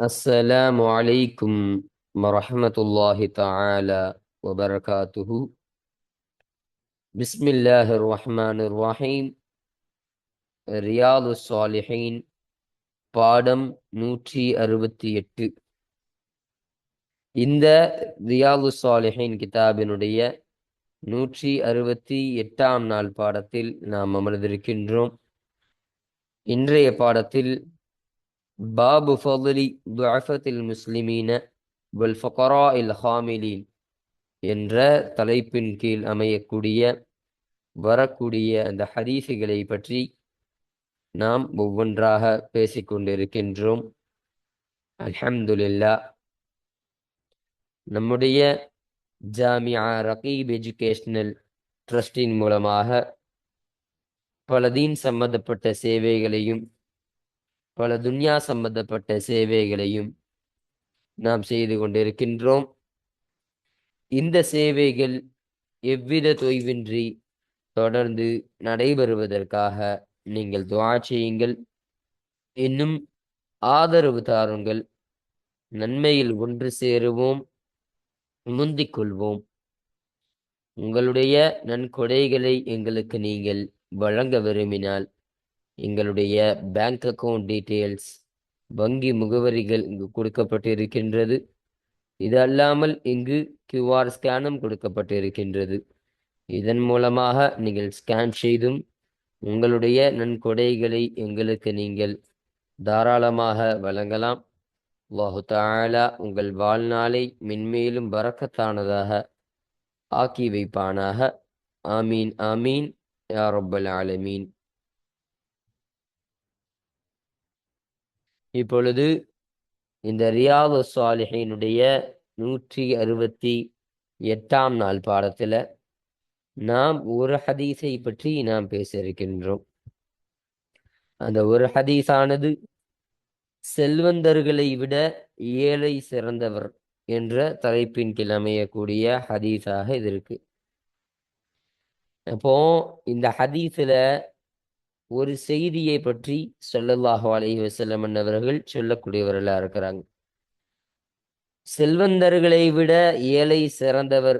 السلام عليكم ورحمة الله تعالى وبركاته بسم الله الرحمن الرحيم ரியாது சாலிஹீன் பாடம் நூற்றி அறுபத்தி எட்டு இந்த ரியாது சாலிஹீன் கிதாபினுடைய நூற்றி அறுபத்தி எட்டாம் நாள் பாடத்தில் நாம் அமர்ந்திருக்கின்றோம் இன்றைய பாடத்தில் பாபு فضل ضعفة المسلمين வல் ஃபகரா இல் ஹாமிலீன் என்ற தலைப்பின் கீழ் அமையக்கூடிய வரக்கூடிய அந்த ஹதீஸுகளை பற்றி நாம் ஒவ்வொன்றாக பேசிக்கொண்டிருக்கின்றோம் அல்ஹம்துலில்லா நம்முடைய ஜாமியா ரகீப் எஜுகேஷனல் ட்ரஸ்டின் மூலமாக பல தீன் சம்பந்தப்பட்ட சேவைகளையும் பல துன்யா சம்பந்தப்பட்ட சேவைகளையும் நாம் செய்து கொண்டிருக்கின்றோம். இந்த சேவைகள் எவ்வித தொய்வின்றி தொடர்ந்து நடைபெறுவதற்காக நீங்கள் துவா செய்யுங்கள். இன்னும் ஆதரவு தாருங்கள். நன்மையில் ஒன்று சேருவோம். முந்திக் கொள்வோம். உங்களுடைய நன்கொடைகளை எங்களுக்கு நீங்கள் வழங்க விரும்பினால் எங்களுடைய பேங்க் அக்கவுண்ட் டீட்டெயில்ஸ் வங்கி முகவரிகள் இங்கு கொடுக்கப்பட்டிருக்கின்றது. இது அல்லாமல் இங்கு கியூஆர் ஸ்கேனும் கொடுக்கப்பட்டிருக்கின்றது. இதன் மூலமாக நீங்கள் ஸ்கேன் செய்தும் உங்களுடைய நன்கொடைகளை எங்களுக்கு நீங்கள் தாராளமாக வழங்கலாம். அல்லாஹு தாலா உங்கள் வாழ்நாளை மென்மேலும் பறக்கத்தானதாக ஆக்கி வைப்பானாக. ஆமீன் ஆமீன். யா ஆலமீன். இப்பொழுது இந்த ரியாது சாலிஹினுடைய நூற்றி அறுபத்தி எட்டாம் நாள் பாடத்தில் நாம் ஒரு ஹதீஸை பற்றி நாம் பேச இருக்கின்றோம். அந்த ஒரு ஹதீஸானது செல்வந்தர்களை விட ஏழை சிறந்தவர் என்ற தலைப்பின் கீழ் அமையக்கூடிய ஹதீஸாக இது இருக்கு. அப்போ இந்த ஹதீஸில் ஒரு செய்தியை பற்றி சொல்லல்லாஹு அலஹி வஸல்லம் அவர்கள் சொல்லக்கூடியவர்களாக இருக்கிறாங்க. செல்வந்தர்களை விட ஏழை சிறந்தவர்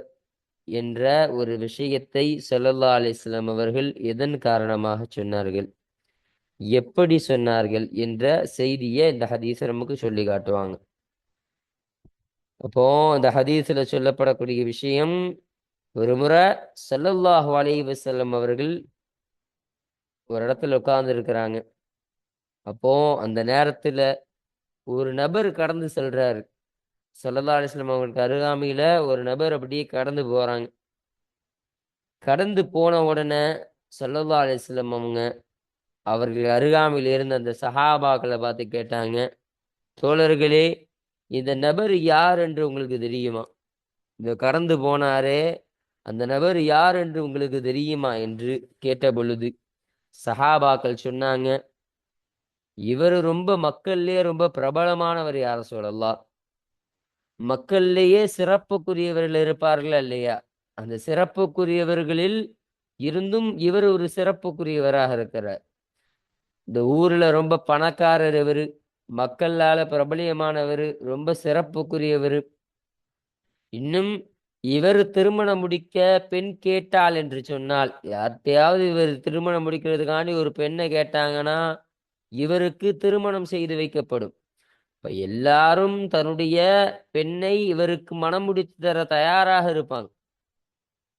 என்ற ஒரு விஷயத்தை சொல்லல்லா அலிஸ்லாம் அவர்கள் எதன் காரணமாக சொன்னார்கள்? எப்படி சொன்னார்கள் என்ற செய்தியை இந்த ஹதீஸை நமக்கு சொல்லி காட்டுவாங்க. அப்போ இந்த ஹதீஸில் சொல்லப்படக்கூடிய விஷயம் ஒரு முறை சல்லல்லாஹு அலைஹி வஸல்லம் அவர்கள் ஒரு இடத்துல உட்கார்ந்து இருக்கிறாங்க அப்போ அந்த நேரத்துல ஒரு நபர் கடந்து செல்றாரு. சல்லல்லா அலிஸ்லாம் அவங்களுக்கு அருகாமையில ஒரு நபர் அப்படியே கடந்து போறாங்க. கடந்து போன உடனே சல்லல்லா அலிஸ்லாம் அவங்க அவர்கள் அருகாமையில் இருந்த அந்த சஹாபாக்களை பார்த்து கேட்டாங்க தோழர்களே இந்த நபர் யார் என்று உங்களுக்கு தெரியுமா? இந்த கடந்து போனாரே அந்த நபர் யார் என்று உங்களுக்கு தெரியுமா? என்று கேட்ட பொழுது சஹாபாக்கள் சொன்னாங்க இவர் ரொம்ப மக்கள்லேயே ரொம்ப பிரபலமானவர் யார சொல்லலாம் மக்கள்லேயே சிறப்புக்குரியவர்கள் இருப்பார்கள் இல்லையா? அந்த சிறப்புக்குரியவர்களில் இருந்தும் இவர் ஒரு சிறப்புக்குரியவராக இருக்கிறார். இந்த ஊர்ல ரொம்ப பணக்காரர் இவர் மக்களால பிரபலியமானவர் ரொம்ப சிறப்புக்குரியவர். இன்னும் இவர் திருமணம் முடிக்க பெண் கேட்டாள் என்று சொன்னால் யார்த்தையாவது இவர் திருமணம் முடிக்கிறதுக்காண்டி ஒரு பெண்ணை கேட்டாங்கன்னா இவருக்கு திருமணம் செய்து வைக்கப்படும். இப்ப எல்லாரும் தன்னுடைய பெண்ணை இவருக்கு மனம் முடித்து தர தயாராக இருப்பாங்க.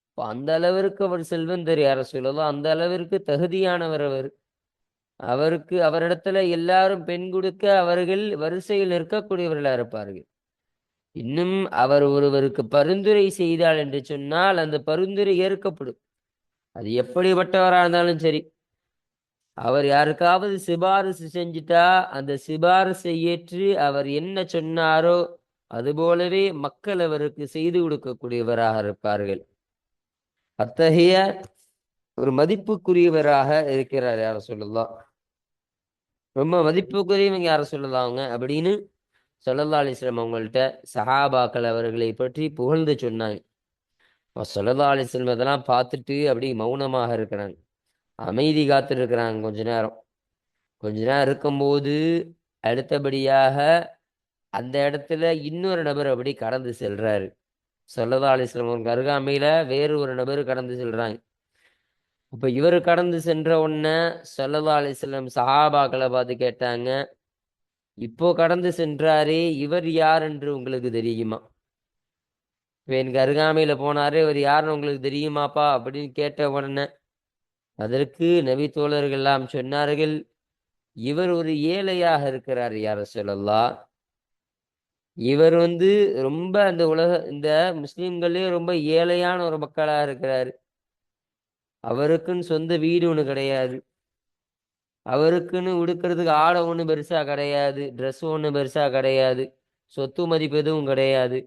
இப்போ அந்த அளவிற்கு அவர் செல்வந்தர் யார சொல்லலாம் அந்த அளவிற்கு தகுதியானவர் அவர். அவருக்கு அவரிடத்துல எல்லாரும் பெண் கொடுக்க அவர்கள் வரிசையில் இருக்கக்கூடியவர்களா இருப்பார்கள். இன்னும் அவர் ஒருவருக்கு பரிந்துரை செய்தால் என்று சொன்னால் அந்த பரிந்துரை ஏற்கப்படும். அது எப்படிப்பட்டவராக இருந்தாலும் சரி. அவர் யாருக்காவது சிபாரிசு செஞ்சிட்டா அந்த சிபாரிசை ஏற்று அவர் என்ன சொன்னாரோ அதுபோலவே மக்கள் அவருக்கு செய்து கொடுக்கக்கூடியவராக இருப்பார்கள். அத்தகைய ஒரு மதிப்புக்குரியவராக இருக்கிறார் யார சொல்லலாம்? ரொம்ப மதிப்புக்குரியவங்க யார சொல்லலாம் அவங்க அப்படின்னு சொல்லல்லா அலிஸ்லம் அவங்கள்ட்ட சஹாபாக்கள் அவர்களை பற்றி புகழ்ந்து சொன்னாங்க. சொல்லல்லா அலிஸ்லம் அதெல்லாம் பார்த்துட்டு அப்படி மௌனமாக இருக்கிறாங்க. அமைதி காத்திருக்கிறாங்க கொஞ்ச நேரம். கொஞ்ச நேரம் இருக்கும்போது அடுத்தபடியாக அந்த இடத்துல இன்னொரு நபர் அப்படி கடந்து செல்றாரு. சொல்லதா அலிஸ்லாம் அவங்க அருகாமையில வேறு ஒரு நபர் கடந்து செல்றாங்க. அப்ப இவர் கடந்து சென்ற உடனே சொல்லதா அலிஸ்லாம் சஹாபாக்களை பார்த்து கேட்டாங்க இப்போ கடந்து சென்றாரே இவர் யார் என்று உங்களுக்கு தெரியுமா? இப்போ எனக்கு அருகாமையில போனாரே இவர் யாருன்னு உங்களுக்கு தெரியுமாப்பா? அப்படின்னு கேட்ட உடனே அதற்கு நபி தோழர்கள் எல்லாம் சொன்னார்கள் இவர் ஒரு ஏழையாக இருக்கிறார் யார சொல்லலாம் இவர் வந்து ரொம்ப அந்த உலக இந்த முஸ்லீம்களே ரொம்ப ஏழையான ஒரு மக்களாக இருக்கிறாரு. அவருக்குன்னு சொந்த வீடு ஒன்று கிடையாது. அவருக்குன்னு உடுக்கிறதுக்கு ஆடை ஒன்று பெருசாக கிடையாது. ட்ரெஸ் ஒன்று பெருசாக கிடையாது. சொத்து மதிப்பு எதுவும் கிடையாது.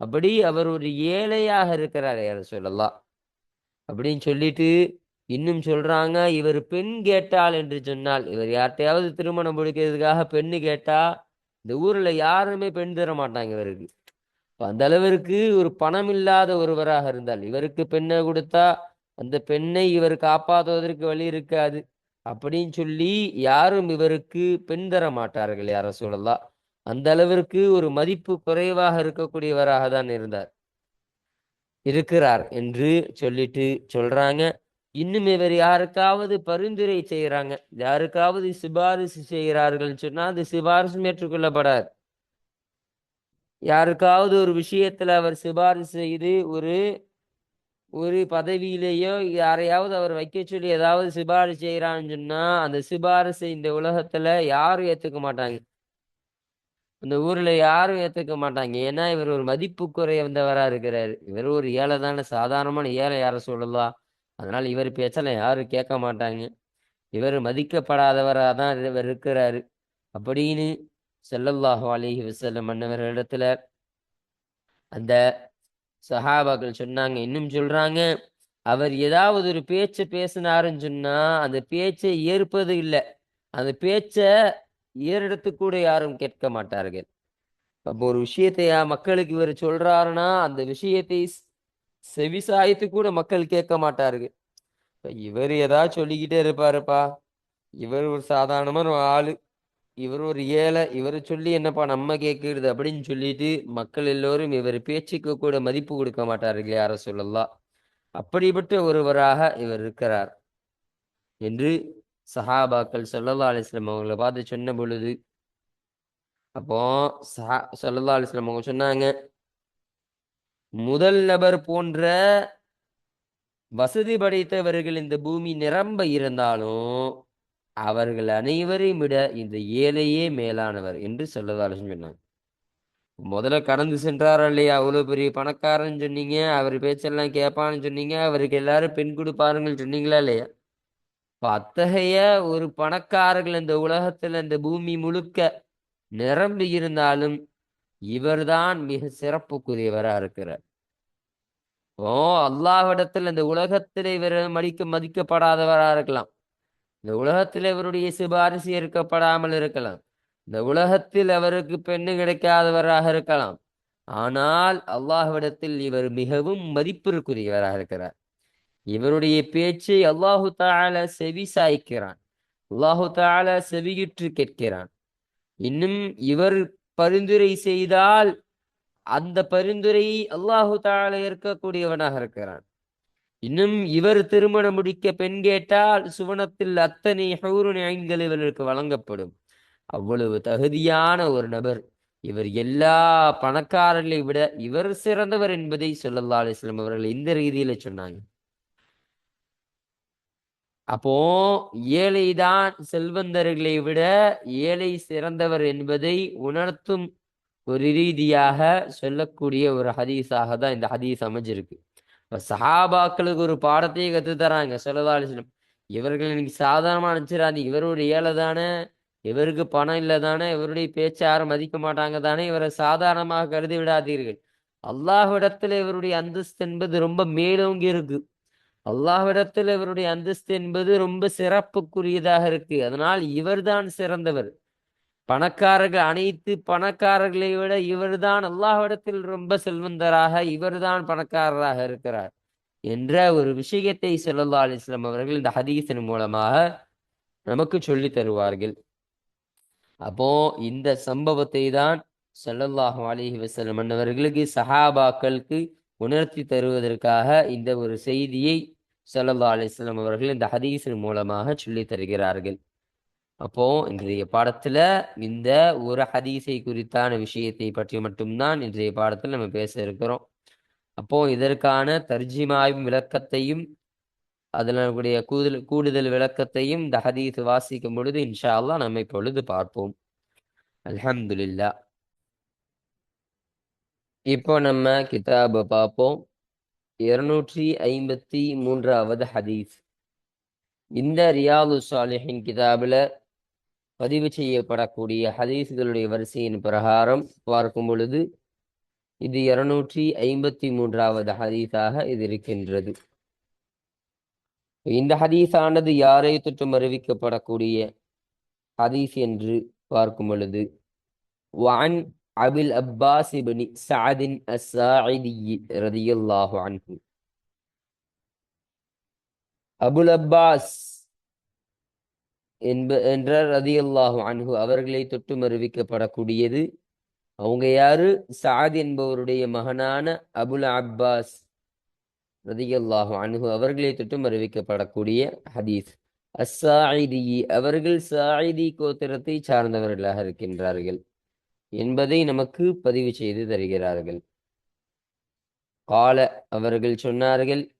அப்படி அவர் ஒரு ஏழையாக இருக்கிறார் யார சொல்லலாம் அப்படின்னு சொல்லிட்டு இன்னும் சொல்றாங்க இவர் பெண் கேட்டால் என்று சொன்னால் இவர் யார்கிட்டையாவது திருமணம் முடிக்கிறதுக்காக பெண்ணு கேட்டா இந்த ஊர்ல யாருமே பெண் தர மாட்டாங்க இவருக்கு. அந்த அளவிற்கு ஒரு பணம் இல்லாத ஒருவராக இருந்தால் இவருக்கு பெண்ணை கொடுத்தா அந்த பெண்ணை இவர் காப்பாற்றுவதற்கு வழி இருக்காது. அப்படின்னு சொல்லி யாரும் இவருக்கு பெண் தர மாட்டார்கள் யார சொல்லலாம் அந்த அளவிற்கு ஒரு மதிப்பு குறைவாக இருக்கக்கூடியவராக தான் இருந்தார். இருக்கிறார் என்று சொல்லிட்டு சொல்றாங்க. இன்னும் இவர் யாருக்காவது பரிந்துரை செய்யறாங்க யாருக்காவது சிபாரிசு செய்கிறார்கள் சொன்னா அது சிபாரிசும் ஏற்றுக்கொள்ளப்படாது. யாருக்காவது ஒரு விஷயத்துல அவர் சிபாரிசு செய்து ஒரு ஒரு பதவியிலேயோ யாரையாவது அவர் வைக்க சொல்லி ஏதாவது சிபாரிசு செய்கிறான்னு சொன்னா அந்த சிபாரிசை இந்த உலகத்துல யாரும் ஏத்துக்க மாட்டாங்க. இந்த ஊர்ல யாரும் ஏத்துக்க மாட்டாங்க. ஏன்னா இவர் ஒரு மதிப்பு குறைந்தவரா இருக்கிறாரு. இவர் ஒரு ஏழை தானே சாதாரணமான ஏழை யார சொல்லலாம் அதனால இவர் பேச்செல்லாம் யாரும் கேட்க மாட்டாங்க. இவர் மதிக்கப்படாதவராக தான் இவர் இருக்கிறாரு. அப்படின்னு செல்லல்லாஹு அலிஹி வசல்லம் மன்னவர்களிடத்துல அந்த சஹாபாக்கள் சொன்னாங்க இன்னும் சொல்றாங்க அவர் ஏதாவது ஒரு பேச்சை பேசினாருன்னு சொன்னா அந்த பேச்சை ஏற்பது இல்லை. அந்த பேச்சை ஏறெடுத்து கூட யாரும் கேட்க மாட்டார்கள். அப்போ ஒரு விஷயத்தையா மக்களுக்கு இவர் சொல்றாருன்னா அந்த விஷயத்தை ஸ்- செவிசாய்த்து கூட மக்கள் கேட்க மாட்டார்கள். இப்ப இவர் ஏதாவது சொல்லிக்கிட்டே இருப்பாருப்பா. இவர் ஒரு சாதாரணமான ஒரு ஆளு. இவர் ஒரு ஏழை இவரை சொல்லி என்னப்பா நம்ம கேட்கிறது அப்படின்னு சொல்லிட்டு மக்கள் எல்லோரும் இவர் பேச்சுக்கு கூட மதிப்பு கொடுக்க மாட்டார்கள் யார சொல்லலாம் அப்படிப்பட்ட ஒருவராக இவர் இருக்கிறார். என்று சஹாபாக்கள் சொல்லல்லா அலைஹி அவங்களை பார்த்து சொன்ன பொழுது அப்போ சஹா சொல்லல்லா அலைஹி அவங்க சொன்னாங்க முதல் நபர் போன்ற வசதி படைத்தவர்கள் இந்த பூமி நிரம்ப இருந்தாலும் அவர்கள் அனைவரையும் விட இந்த ஏழையே மேலானவர் என்று சொல்லதாலும் சொன்னாங்க. முதல்ல கடந்து சென்றாரா இல்லையா? அவ்வளவு பெரிய பணக்காரன்னு சொன்னீங்க. அவர் பேச்செல்லாம் கேட்பான்னு சொன்னீங்க. அவருக்கு எல்லாரும் பெண் கொடுப்பாருங்கன்னு சொன்னீங்களா இல்லையா? அத்தகைய ஒரு பணக்காரர்கள் இந்த உலகத்துல இந்த பூமி முழுக்க நிரம்பி இருந்தாலும் இவர்தான் மிக சிறப்புக்குரியவரா இருக்கிறார். ஓ அல்லாஹ்விடத்தில் இந்த உலகத்தில் இவர் மதிக்க மதிக்கப்படாதவரா இருக்கலாம். இந்த உலகத்தில் இவருடைய சிபாரிசு ஏற்கப்படாமல் இருக்கலாம். இந்த உலகத்தில் அவருக்கு பெண்ணு கிடைக்காதவராக இருக்கலாம். ஆனால் அல்லாஹ்விடத்தில் இவர் மிகவும் மதிப்பிற்குரியவராக இருக்கிறார். இவருடைய பேச்சை அல்லாஹு தால செவி சாய்க்கிறான். அல்லாஹு தால செவியுற்று கேட்கிறான். இன்னும் இவர் பரிந்துரை செய்தால் அந்த பரிந்துரையை அல்லாஹு தால ஏற்கக்கூடியவனாக இருக்கிறான். இன்னும் இவர் திருமணம் முடிக்க பெண் கேட்டால் சுவனத்தில் அத்தனை ஹூருன் ஐன்கள் இவர்களுக்கு வழங்கப்படும். அவ்வளவு தகுதியான ஒரு நபர். இவர் எல்லா பணக்காரர்களை விட இவர் சிறந்தவர் என்பதை சொல்லல்லா அலிஸ்லாம் அவர்கள் இந்த ரீதியில சொன்னாங்க. அப்போ ஏழைதான் செல்வந்தர்களை விட ஏழை சிறந்தவர் என்பதை உணர்த்தும் ஒரு ரீதியாக சொல்லக்கூடிய ஒரு ஹதீஸாக தான் இந்த ஹதீஸ் அமைஞ்சிருக்கு. சஹாபாக்களுக்கு ஒரு பாடத்தையே கத்து தராங்க ஸல்லல்லாஹு இவர்கள் இன்னைக்கு சாதாரணமா நினைச்சிடாதீங்க இவருடைய ஏழை தானே இவருக்கு பணம் இல்லை தானே இவருடைய பேச்சை யாரும் மதிக்க மாட்டாங்க தானே இவரை சாதாரணமாக கருதி விடாதீர்கள். அல்லாஹ்விடத்துல இவருடைய அந்தஸ்து என்பது ரொம்ப மேலோங்கி இருக்கு. அல்லாஹ்விடத்துல இவருடைய அந்தஸ்து என்பது ரொம்ப சிறப்புக்குரியதாக இருக்கு. அதனால் இவர்தான் சிறந்தவர். பணக்காரர்கள் அனைத்து பணக்காரர்களை விட இவர்தான் அல்லாஹ்விடத்தில் ரொம்ப செல்வந்தராக இவர்தான் பணக்காரராக இருக்கிறார் என்ற ஒரு விஷயத்தை ஸல்லல்லாஹு அலிஸ்லாம் அவர்கள் இந்த ஹதீஸின் மூலமாக நமக்கு சொல்லி தருவார்கள். அப்போ இந்த சம்பவத்தை தான் ஸல்லல்லாஹு அலிஹி வசலம் அவர்களுக்கு சஹாபாக்களுக்கு உணர்த்தி தருவதற்காக இந்த ஒரு செய்தியை ஸல்லல்லாஹு அலிஸ்லாம் அவர்கள் இந்த ஹதீஸின் மூலமாக சொல்லித் தருகிறார்கள். அப்போ இன்றைய பாடத்துல இந்த ஒரு ஹதீஸை குறித்தான விஷயத்தை பற்றி மட்டும்தான் இன்றைய பாடத்தில் நம்ம பேச இருக்கிறோம். அப்போ இதற்கான தர்ஜிமாயும் விளக்கத்தையும் அதில் கூடிய கூடுதல் கூடுதல் விளக்கத்தையும் இந்த ஹதீஸ் வாசிக்கும் பொழுது இன்ஷா நம்ம இப்பொழுது பார்ப்போம். அல்ஹம்துலில்லா. இப்போ நம்ம கிதாபை பார்ப்போம். இருநூற்றி ஐம்பத்தி மூன்றாவது ஹதீஸ். இந்த ரியாது சாலிஹின் கிதாபில் பதிவு செய்யப்படக்கூடிய ஹதீஸ்களுடைய வரிசையின் பிரகாரம் பார்க்கும் பொழுது இது இருநூற்றி ஐம்பத்தி மூன்றாவது ஹதீஸாக இது இருக்கின்றது. இந்த ஹதீஸானது யாரை தொற்றும் அறிவிக்கப்படக்கூடிய ஹதீஸ் என்று பார்க்கும் பொழுது வான் அபில் அப்பாஸ் இப்னி சாதின் அஸ்ஸாஇதி ரதியல்லாஹு அன்ஹு அபுல் அப்பாஸ் என்ப ரதி ரதியல்லாஹு அன்ஹு. அவர்களை தொட்டும் அறிவிக்கப்படக்கூடியது அவங்க யாரு? சாத் என்பவருடைய மகனான அபுல் அப்பாஸ் ரதியல்லாஹு அன்ஹு அவர்களை தொட்டும் அறிவிக்கப்படக்கூடிய ஹதீஸ். அஸ்ஸாயிதி அவர்கள் சாயிதி கோத்திரத்தை சார்ந்தவர்களாக இருக்கின்றார்கள் என்பதை நமக்கு பதிவு செய்து தருகிறார்கள். கால அவர்கள் சொன்னார்கள்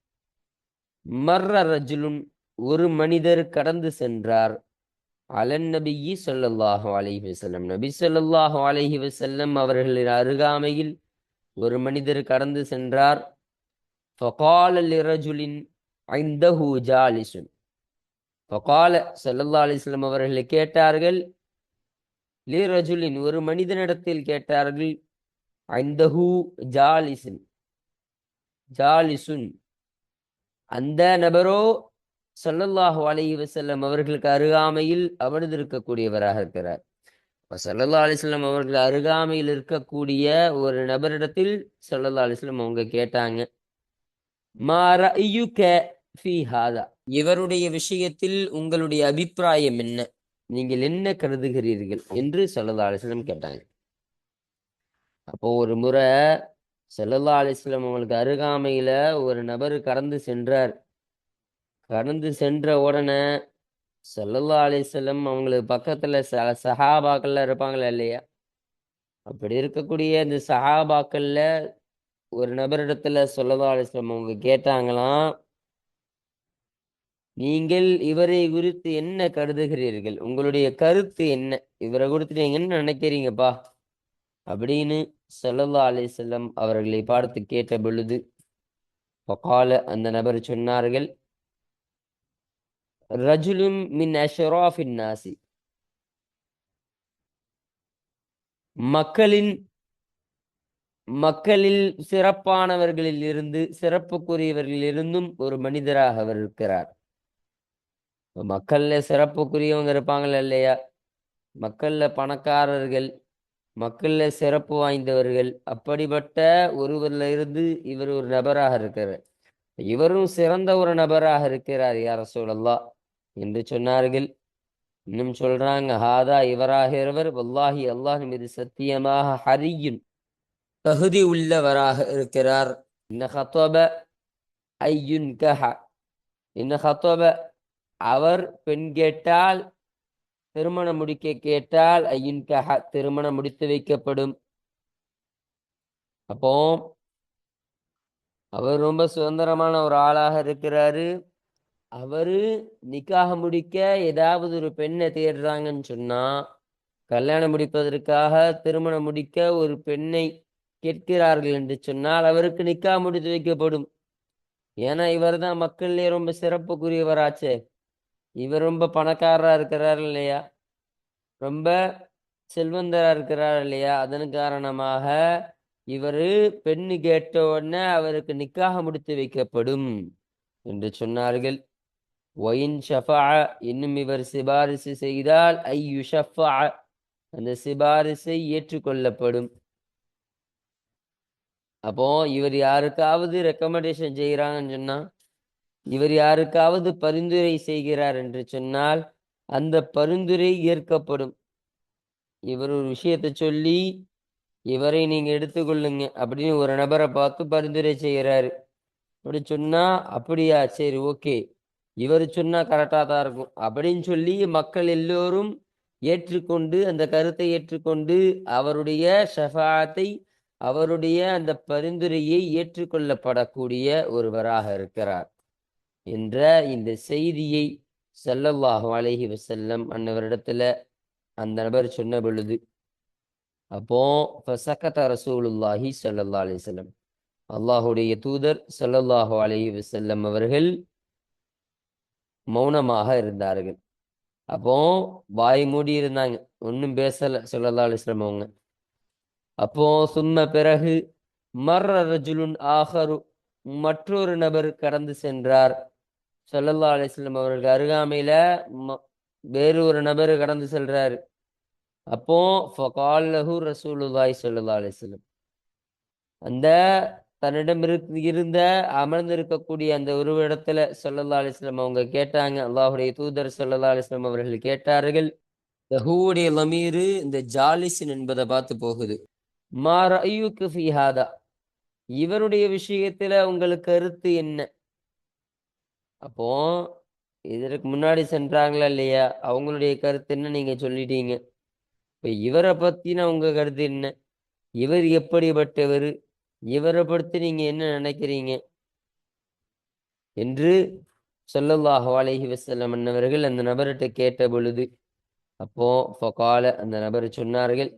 மர்ர ரஜுலுன் ஒரு மனிதர் கடந்து சென்றார். அலன் நபியி ஸல்லல்லாஹு அலைஹி வஸல்லம். நபி சொல்லல்லாஹு அலஹி வசல்லம் அவர்களின் அருகாமையில் ஒரு மனிதர் கடந்து சென்றார். ஃபகால லிரஜுலின் ஐந்தஹு ஜாலிசுன். ஃபகால ஸல்லல்லாஹு அலிஸ்லம் அவர்களை கேட்டார்கள். லிரஜுலின் ஒரு மனிதனிடத்தில் கேட்டார்கள். ஐந்தஹூ ஜாலிசுன். ஜாலிசுன். அந்த நபரோ சல்லல்லாஹு அலி வசல்லம் அவர்களுக்கு அருகாமையில் அமர்ந்திருக்கக்கூடியவராக இருக்கிறார். இப்போ சல்லல்லா அலிஸ்லாம் அவர்கள் அருகாமையில் இருக்கக்கூடிய ஒரு நபரிடத்தில் சல்லல்லா அலிஸ்லாம் அவங்க கேட்டாங்க இவருடைய விஷயத்தில் உங்களுடைய அபிப்பிராயம் என்ன? நீங்கள் என்ன கருதுகிறீர்கள்? என்று சல்லல்லா அலிஸ்லாம் கேட்டாங்க. அப்போ ஒரு முறை ஸல்லல்லாஹு அலிஸ்லாம் அவங்களுக்கு அருகாமையில ஒரு நபர் கடந்து சென்றார். கடந்து சென்ற உடனே செல்லல்லா அலிசல்லம் அவங்களுக்கு பக்கத்துல ச சஹாபாக்கள்ல இருப்பாங்களா இல்லையா? அப்படி இருக்கக்கூடிய இந்த சஹாபாக்கள்ல ஒரு நபரிடத்துல சொல்லதா அலைஹி அவங்க கேட்டாங்களாம் நீங்கள் இவரை குறித்து என்ன கருதுகிறீர்கள்? உங்களுடைய கருத்து என்ன? இவரை குறித்து நீங்க என்ன நினைக்கிறீங்கப்பா? அப்படின்னு ஸல்லல்லாஹு அலிசல்லம் அவர்களை பார்த்து கேட்ட பொழுது ஃபகால அந்த நபர் சொன்னார்கள் ரஜுலும் மின் அஷ்ராஃபின் நாசி மக்களின் மக்களில் சிறப்பானவர்களில் இருந்து சிறப்புக்குரியவர்களில் இருந்தும் ஒரு மனிதராக அவர் இருக்கிறார். மக்கள்ல சிறப்புக்குரியவங்க இருப்பாங்களா இல்லையா? மக்கள்ல பணக்காரர்கள் மக்கள்ல சிறப்பு வாய்ந்தவர்கள் அப்படிப்பட்ட ஒருவர்ல இருந்து இவர் ஒரு நபராக இருக்கிறார். இவரும் சிறந்த ஒரு நபராக இருக்கிறார் யார சொல்லலாம் என்று சொன்னார்கள். இன்னும் சொல்றாங்க ஹாதா இவராகிறவர் வல்லாஹி அல்லாஹ் மீது சத்தியமாக ஹரியுன் தகுதி உள்ளவராக இருக்கிறார். இன்ன ஹத்தோப ஐயுன் கஹ. இன்ன ஹத்தோப அவர் பெண் கேட்டால் திருமணம் முடிக்க கேட்டால் ஐயுன் கஹ திருமணம் முடித்து வைக்கப்படும். அப்போ அவர் ரொம்ப சுதந்திரமான ஒரு ஆளாக இருக்கிறாரு. அவரு நிக்காக முடிக்க ஏதாவது ஒரு பெண்ணை தேடுறாங்கன்னு சொன்னா கல்யாணம் முடிப்பதற்காக திருமணம் முடிக்க ஒரு பெண்ணை கேட்கிறார்கள் என்று சொன்னால் அவருக்கு நிக்கா முடித்து வைக்கப்படும். ஏன்னா இவர் தான் மக்கள்லயே ரொம்ப சிறப்புக்குரியவராச்சே. இவர் ரொம்ப பணக்காரரா இருக்கிறார் இல்லையா? ரொம்ப செல்வந்தரா இருக்கிறார் இல்லையா? அதன் காரணமாக இவரு பெண்ணு கேட்ட உடனே அவருக்கு நிக்காக முடித்து வைக்கப்படும் என்று சொன்னார்கள். ஒயின் ஷஃபா இன்னும் இவர் சிபாரிசு செய்தால் ஐயு ஷஃபா அந்த சிபாரிசை ஏற்றுக்கொள்ளப்படும். அப்போ இவர் யாருக்காவது ரெக்கமெண்டேஷன் செய்கிறாங்கன்னு சொன்னா இவர் யாருக்காவது பரிந்துரை செய்கிறார் என்று சொன்னால் அந்த பரிந்துரை ஏற்கப்படும். இவர் ஒரு விஷயத்தை சொல்லி இவரை நீங்க எடுத்துக்கொள்ளுங்க அப்படின்னு ஒரு நபரை பார்த்து பரிந்துரை செய்கிறாரு. அப்படி சொன்னா அப்படியா? சரி ஓகே. இவர் சொன்னா கரெக்டாக தான் இருக்கும். அப்படின்னு சொல்லி மக்கள் எல்லோரும் ஏற்றுக்கொண்டு அந்த கருத்தை ஏற்றுக்கொண்டு அவருடைய ஷஃபாத்தை அவருடைய அந்த பரிந்துரையை ஏற்றுக்கொள்ளப்படக்கூடிய ஒருவராக இருக்கிறார் என்ற இந்த செய்தியை ஸல்லல்லாஹு அலைஹி செல்லம் அன்னவரிடத்துல அந்த நபர் சொன்ன பொழுது அப்போ ஃபசக்கத ரசூலுல்லாஹி ஸல்லல்லாஹு அலி வஸல்லம். அல்லாஹுடைய தூதர் ஸல்லல்லாஹு அலஹி வசல்லம் அவர்கள் மௌனமாக இருந்தார்கள். அப்போ வாய் மூடி இருந்தாங்க. ஒன்றும் பேசல ஸல்லல்லாஹு அலைஹி அவங்க. அப்போ சும்ம பிறகு மர்ர ரஜுலுன் ஆஹரு. மற்றொரு நபர் கடந்து சென்றார். சொல்லல்லா அலைஹி அவர்களுக்கு அருகாமையில ம- வேறு ஒரு நபர் கடந்து செல்றாரு. அப்போ ஃபகால் லஹு ரசூலுல்லாஹி ஸல்லல்லாஹு அந்த தன்னிடம் இருந்த அமர்ந்திருக்கக்கூடிய அந்த ஒரு இடத்துல ஸல்லல்லாஹு அவங்க கேட்டாங்க. அல்லாஹுடைய தூதர் சொல்லல்லா அலிஸ்லாம் அவர்கள் கேட்டார்கள் இந்த ஹூவுடைய லமீரு இந்த ஜாலிசின் என்பதை பார்த்து போகுது. மா ஐயுக்கு ஃபிஹாதா இவருடைய விஷயத்துல உங்களுக்கு கருத்து என்ன? அப்போ இதற்கு முன்னாடி சென்றாங்களா இல்லையா? அவங்களுடைய கருத்து என்ன நீங்க சொல்லிட்டீங்க? இப்ப இவரை பத்தின உங்க கருத்து என்ன? இவர் எப்படிப்பட்டவர்? இவரை படுத்து நீங்க என்ன நினைக்கிறீங்க? என்று சொல்லல்லாஹு அலஹி வசல்லம் அன்னவர்கள் அந்த நபர்கிட்ட கேட்ட பொழுது அப்போ ஃபகால அந்த நபர் சொன்னார்கள்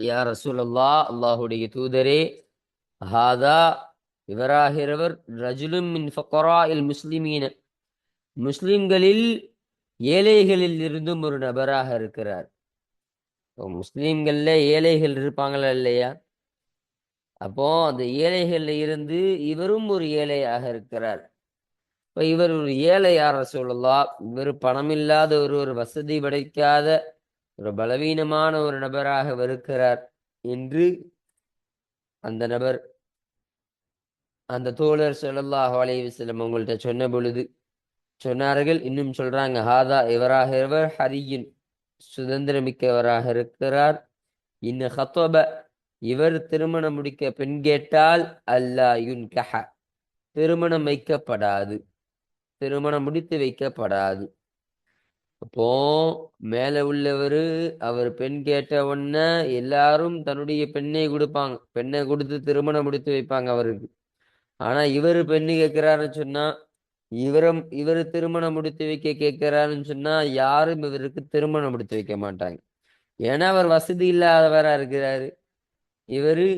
யா ரசூலல்லா அல்லாஹுடைய தூதரே ஹாதா இவராகிறவர் ரஜுலும் மின் ஃபக்கராயில் முஸ்லிமீன. முஸ்லிம்களில் ஏழைகளில் இருந்தும் ஒரு நபராக இருக்கிறார். இப்போ முஸ்லிம்கள்ல ஏழைகள் இருப்பாங்களா இல்லையா? அப்போ அந்த ஏழைகள்ல இருந்து இவரும் ஒரு ஏழையாக இருக்கிறார். இப்போ இவர் ஒரு ஏழை யார சொல்லலாம் இவர் பணமில்லாத ஒரு ஒரு வசதி படைக்காத ஒரு பலவீனமான ஒரு நபராக இருக்கிறார் என்று அந்த நபர் அந்த தோழர் சொல்லல்லாஹ் அலைஹி உங்கள்கிட்ட சொன்ன பொழுது சொன்னார்கள். இன்னும் சொல்றாங்க ஹாதா இவராக இவர் ஹரியின் சுதந்திரமிக்கவராக இருக்கிறார். இன்ன ஹத்தோப இவர் திருமணம் முடிக்க பெண் கேட்டால் அல்லா யுன்கஹ. திருமணம் வைக்கப்படாது. திருமணம் முடித்து வைக்கப்படாது. அப்போ மேல உள்ளவர் அவர் பெண் கேட்ட உடனே எல்லாரும் தன்னுடைய பெண்ணை கொடுப்பாங்க. பெண்ணை கொடுத்து திருமணம் முடித்து வைப்பாங்க அவருக்கு. ஆனா இவரு பெண்ணு கேட்கிறாருன்னு சொன்னா இவரும் இவர் திருமணம் முடித்து வைக்க கேட்கிறாருன்னு சொன்னா யாரும் இவருக்கு திருமணம் முடித்து வைக்க மாட்டாங்க. ஏன்னா அவர் வசதி இல்லாதவரா இருக்கிறாரு. இவரு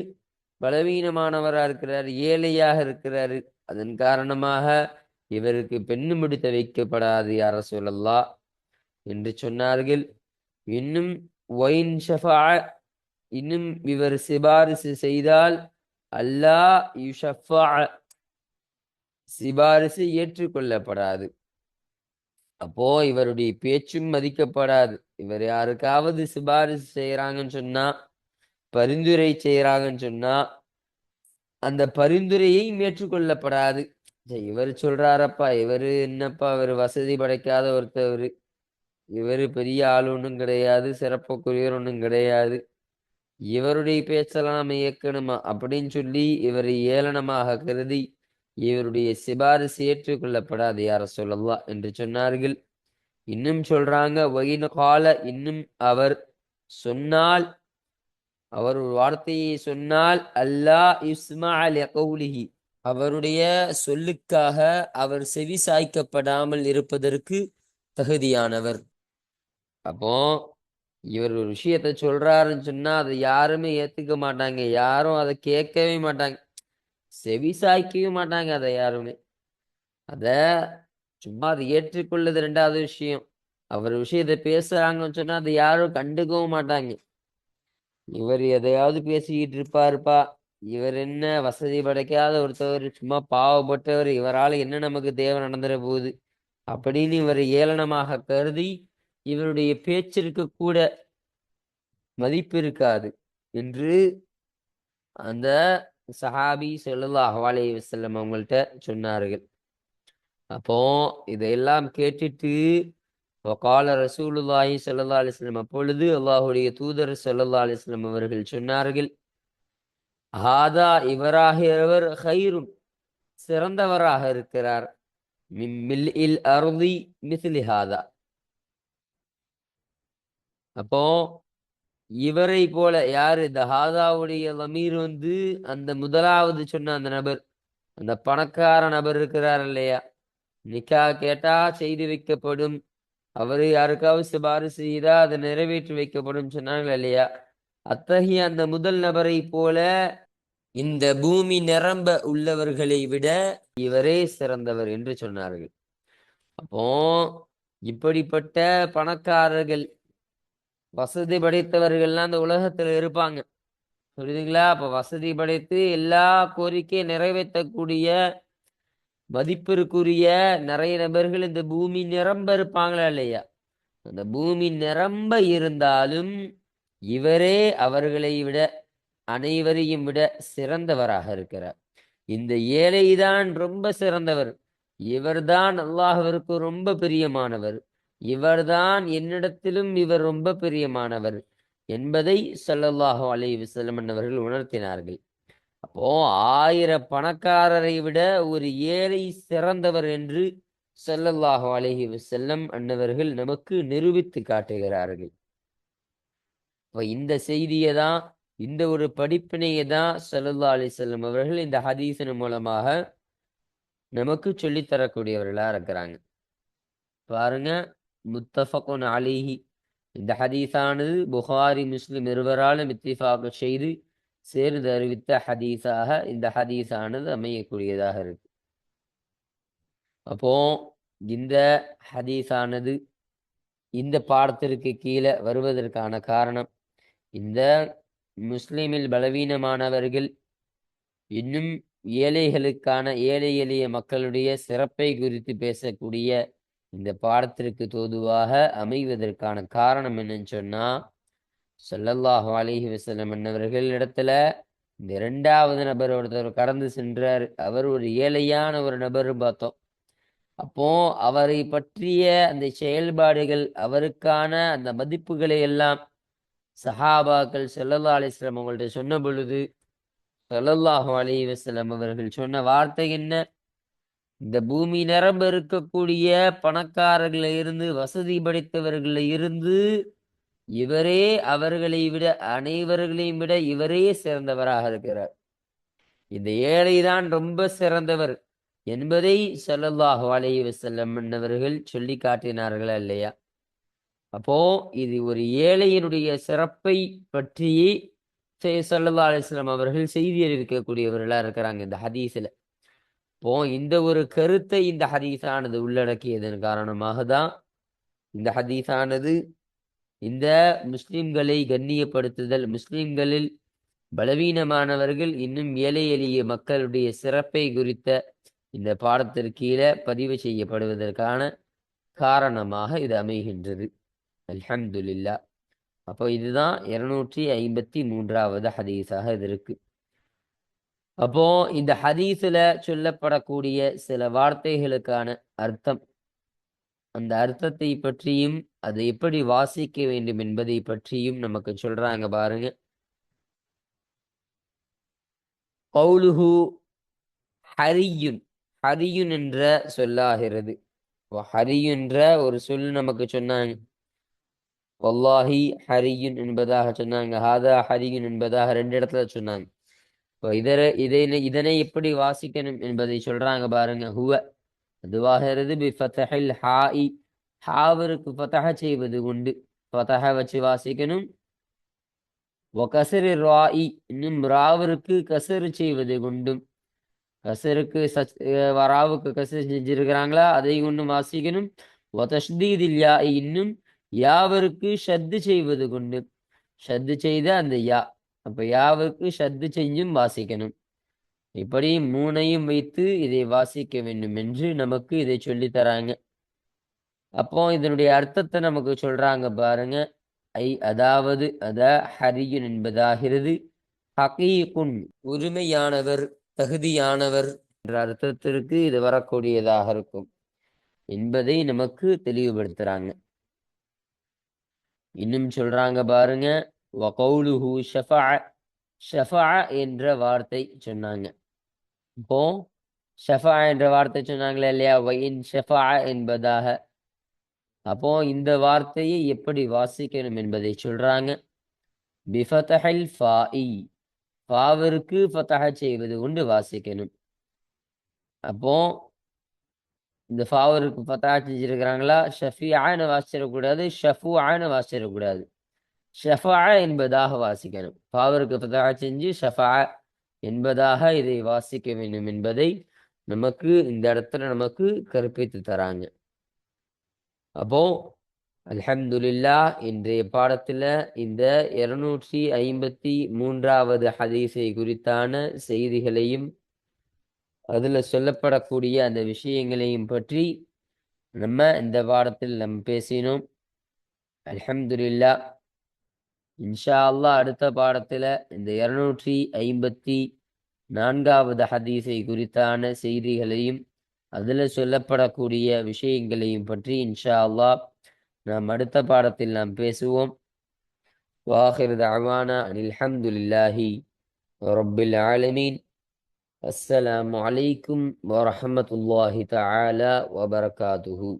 பலவீனமானவரா இருக்கிறார் ஏழையாக இருக்கிறாரு. அதன் காரணமாக இவருக்கு பெண்ணு முடித்த வைக்கப்படாது யார சொல்லல்லா என்று சொன்னார்கள். இன்னும் ஒயின் ஷஃபா இன்னும் இவர் சிபாரிசு செய்தால் அல்லாஹ் யுஷஃபா சிபாரிசு ஏற்றுக்கொள்ளப்படாது. அப்போ இவருடைய பேச்சும் மதிக்கப்படாது. இவர் யாருக்காவது சிபாரிசு செய்யறாங்கன்னு சொன்னா பரிந்துரை செய்யறாங்கன்னு சொன்னா அந்த பரிந்துரையும் ஏற்றுக்கொள்ளப்படாது. இவர் சொல்றாரப்பா இவரு என்னப்பா இவர் வசதி படைக்காத ஒருத்தவர். இவரு பெரிய ஆள் ஒன்றும் கிடையாது சிறப்புக்குரியவர் ஒன்றும் கிடையாது. இவருடைய பேச்செல்லாம் இயக்கணுமா அப்படின்னு சொல்லி இவரை ஏளனமாக கருதி இவருடைய சிபாரிசு ஏற்றுக்கொள்ளப்படாது யார சொல்லலாம் என்று சொன்னார்கள். இன்னும் சொல்றாங்க வகின கால இன்னும் அவர் சொன்னால் அவர் ஒரு வார்த்தையை சொன்னால் அல்லாஹ் இஸ்மா கௌலிஹி அவருடைய சொல்லுக்காக அவர் செவி சாய்க்கப்படாமல் இருப்பதற்கு தகுதியானவர். அப்போ இவர் ஒரு விஷயத்த சொல்றாருன்னு சொன்னா அதை யாருமே ஏத்துக்க மாட்டாங்க. யாரும் அதை கேட்கவே மாட்டாங்க. செவி சாய்க்கவே மாட்டாங்க அதை யாருமே. அத சும்மா அதை ஏற்றுக்கொள்ளது ரெண்டாவது விஷயம். அவர் விஷயத்தை பேசுறாங்கன்னு சொன்னா அதை யாரும் கண்டுக்கவும் மாட்டாங்க. இவர் எதையாவது பேசிக்கிட்டு இருப்பாருப்பா. இவர் என்ன வசதி படைக்காத ஒருத்தவர் சும்மா பாவப்பட்டவர் இவரால் என்ன நமக்கு தேவை நடந்துட போகுது? அப்படின்னு இவர் ஏளனமாக கருதி இவருடைய பேச்சிற்கு கூட மதிப்பு இருக்காது என்று அந்த சஹாபி ஸல்லல்லாஹு அஹ்வாலே செல்லம் அவங்கள்ட்ட சொன்னார்கள். அப்போ இதையெல்லாம் கேட்டுட்டு வக்கால ரசூலுல்லாஹி சல்லா அலைஹி அப்பொழுது அல்லாஹுடைய தூதர் ஸல்லல்லாஹு அலைஹி அவர்கள் சொன்னார்கள் ஹாதா இவராகிறவர் ஹைரும் சிறந்தவராக இருக்கிறார். அருதி மிசிலி மிஸ்லி ஹாதா. அப்போ இவரை போல யாரு? இந்த ஹாதாவுடைய லமீர் வந்து அந்த முதலாவது சொன்ன அந்த நபர் அந்த பணக்கார நபர் இருக்கிறார் இல்லையா? நிக்கா கேட்டா செய்து வைக்கப்படும். அவர் யாருக்காவது சிபாரிசு செய்தால் அதை நிறைவேற்றி வைக்கப்படும் சொன்னாங்க இல்லையா? அத்தகைய அந்த முதல் நபரை போல இந்த பூமி நிரம்ப உள்ளவர்களை விட இவரே சிறந்தவர் என்று சொன்னார்கள். அப்போ இப்படிப்பட்ட பணக்காரர்கள் வசதி படைத்தவர்கள்லாம் அந்த உலகத்துல இருப்பாங்க. புரியுதுங்களா? அப்ப வசதி படைத்து எல்லா கோரிக்கையும் நிறைவேற்றக்கூடிய மதிப்பிற்குரிய நிறைய நபர்கள் இந்த பூமி நிரம்ப இருப்பாங்களா இல்லையா? அந்த பூமி நிரம்ப இருந்தாலும் இவரே அவர்களை விட அனைவரையும் விட சிறந்தவராக இருக்கிறார். இந்த ஏழைதான் ரொம்ப சிறந்தவர். இவர்தான் அல்லாஹ்விற்கு ரொம்ப பிரியமானவர். இவர்தான் என்னிடத்திலும் இவர் ரொம்ப பிரியமானவர் என்பதை ஸல்லல்லாஹு அலை வஸல்லம் அவர்கள் உணர்த்தினார்கள். அப்போ ஆயிர பணக்காரரை விட ஒரு ஏழை சிறந்தவர் என்று ஸல்லல்லாஹு அலைஹி செல்லம் அன்னவர்கள் நமக்கு நிரூபித்து காட்டுகிறார்கள். இப்போ இந்த செய்தியை தான் இந்த ஒரு படிப்பினையை தான் ஸல்லல்லாஹு அலி செல்லம் அவர்கள் இந்த ஹதீசன் மூலமாக நமக்கு சொல்லித் தரக்கூடியவர்களா இருக்கிறாங்க. பாருங்க முத்தஃபகுன் அலிஹி. இந்த ஹதீஸானது புகாரி முஸ்லிம் இருவராலும் இத்திஃபாக செய்து சேர்ந்து அறிவித்த ஹதீஸாக இந்த ஹதீஸானது அமையக்கூடியதாக இருக்கு. அப்போ இந்த ஹதீஸானது இந்த பாடத்திற்கு கீழே வருவதற்கான காரணம் இந்த முஸ்லிமில் பலவீனமானவர்கள் இன்னும் ஏழைகளுக்கான ஏழை எளிய மக்களுடைய சிறப்பை குறித்து பேசக்கூடிய இந்த பாடத்திற்கு தோதுவாக அமைவதற்கான காரணம் என்னன்னு சொன்னா சொல்லல்லாஹு அலிஹி வசலம் என்னவர்கள் இடத்துல இந்த இரண்டாவது நபர் ஒருத்தர் கடந்து சென்றார். அவர் ஒரு ஏழையான ஒரு நபர் பார்த்தோம். அப்போ அவரை பற்றிய அந்த செயல்பாடுகள் அவருக்கான அந்த மதிப்புகளை எல்லாம் சஹாபாக்கள் செல்லல்லா அலிஸ்லாம் அவங்கள்ட்ட சொன்ன பொழுது ஸல்லல்லாஹு அலி வசலம் அவர்கள் சொன்ன வார்த்தை என்ன? இந்த பூமி நிரம்ப இருக்கக்கூடிய பணக்காரர்கள இருந்து வசதி படைத்தவர்களில் இருந்து இவரே அவர்களை விட அனைவர்களையும் விட இவரே சிறந்தவராக இருக்கிறார். இந்த ஏழைதான் ரொம்ப சிறந்தவர் என்பதை ஸல்லல்லாஹு அலைஹி செல்லம் என்னவர்கள் சொல்லி காட்டினார்களா இல்லையா? அப்போ இது ஒரு ஏழையினுடைய சிறப்பை பற்றியே ஸல்லல்லாஹு அலிஸ்லாம் அவர்கள் செய்தி அறிவிக்கக்கூடியவர்களா இருக்கிறாங்க இந்த ஹதீஸ்ல. இப்போ இந்த ஒரு கருத்தை இந்த ஹதீஸானது உள்ளடக்கியதன் காரணமாக தான் இந்த ஹதீஸானது இந்த முஸ்லிம்களை கண்ணியப்படுத்துதல் முஸ்லிம்களில் பலவீனமானவர்கள் இன்னும் ஏழை எளிய மக்களுடைய சிறப்பை குறித்த இந்த பாடத்திற்கீழே பதிவு செய்யப்படுவதற்கான காரணமாக இது அமைகின்றது. அல்ஹம்துலில்லா. அப்போ இதுதான் இருநூற்றி ஐம்பத்தி மூன்றாவது ஹதீஸாக இது இருக்கு. அப்போ இந்த ஹதீஸில் சொல்லப்படக்கூடிய சில வார்த்தைகளுக்கான அர்த்தம் அந்த அர்த்தத்தை பற்றியும் அதை எப்படி வாசிக்க வேண்டும் என்பதை பற்றியும் நமக்கு சொல்றாங்க பாருங்க. கௌலுஹு ஹரியுன் ஹரியுன் என்ற சொல்லாகிறது. ஹரியுன் என்ற ஒரு சொல் நமக்கு சொன்னாங்க. வல்லாஹி ஹரியுன் என்பதாக சொன்னாங்க. ஹாதா ஹரியுன் என்பதாக ரெண்டு இடத்துல சொன்னாங்க. இப்போ இதர இதை இதனை எப்படி வாசிக்கணும் என்பதை சொல்றாங்க பாருங்க. ஹுவ அதுவாகிறது பி ஃபதஹில் ஹாஇ. ஹாவிற்கு ஃபதஹ செய்வது கொண்டு ஃபதஹ வச்சு வாசிக்கணும். வகசரி ரா இன்னும் ராவிற்கு கசரு செய்வது கொண்டும் கசருக்கு சச் வராவுக்கு கசரு செஞ்சிருக்கிறாங்களா? அதை கொண்டும் வாசிக்கணும். ஒதஷ்தீதில் யா இன்னும் யாவருக்கு ஷத்து செய்வது கொண்டு ஷத்து செய்த அந்த யா. அப்ப யாவருக்கு ஷத்து செஞ்சும் வாசிக்கணும். இப்படி மூணையும் வைத்து இதை வாசிக்க வேண்டும் என்று நமக்கு இதை சொல்லி தராங்க. அப்போ இதனுடைய அர்த்தத்தை நமக்கு சொல்றாங்க பாருங்க. ஐ அதாவது அத ஹரியுன் என்பதாகிறது. ஹகீகுன் உரிமையானவர் தகுதியானவர் என்ற அர்த்தத்திற்கு இது வரக்கூடியதாக இருக்கும் என்பதை நமக்கு தெளிவுபடுத்துறாங்க. இன்னும் சொல்றாங்க பாருங்க. வகௌலுஹு ஷஃபா ஷஃபா என்ற வார்த்தை சொன்னாங்க. இப்போ ஷெஃபா என்ற வார்த்தை சொன்னாங்களே இல்லையா? வயின் ஷெஃபா என்பதாக. அப்போ இந்த வார்த்தையை எப்படி வாசிக்கணும் என்பதை சொல்றாங்க. பிஃபதஹில் ஃபாஇ ஃபாவிற்கு ஃபதஹ செய்வது கொண்டு வாசிக்கணும். அப்போ இந்த ஃபாவருக்கு ஃபதஹ செஞ்சிருக்கிறாங்களா? ஷஃபியான்னு வாசிச்சிடக்கூடாது ஆன வாசிச்சிடக்கூடாது. ஷஃபா என்பதாக வாசிக்கணும். ஃபாவருக்கு ஃபதஹ செஞ்சு ஷஃபா என்பதாக இதை வாசிக்க வேண்டும் என்பதை நமக்கு இந்த இடத்துல நமக்கு கற்பித்து தராங்க. அப்போ அல்ஹம்துலில்லா இன்றைய பாடத்துல இந்த இருநூற்றி ஐம்பத்தி மூன்றாவது ஹதீஸை குறித்தான செய்திகளையும் அதுல சொல்லப்படக்கூடிய அந்த விஷயங்களையும் பற்றி நம்ம இந்த பாடத்தில் நம்ம பேசினோம். அல்ஹம்துலில்லா. இன்ஷா அல்லாஹ் அடுத்த பாடத்தில் இந்த இருநூற்றி ஐம்பத்தி நான்காவது ஹதீஸை குறித்தான செய்திகளையும் அதில் சொல்லப்படக்கூடிய விஷயங்களையும் பற்றி இன்ஷா அல்லா நாம் அடுத்த பாடத்தில் நாம் பேசுவோம். வாஹிர் தஅவானா அனில் ஹம்துலில்லாஹி ஆலமீன். அஸ்ஸலாம் வலைக்கும் வரமத்துல்லாஹி தஆலா வபரகாத்துஹு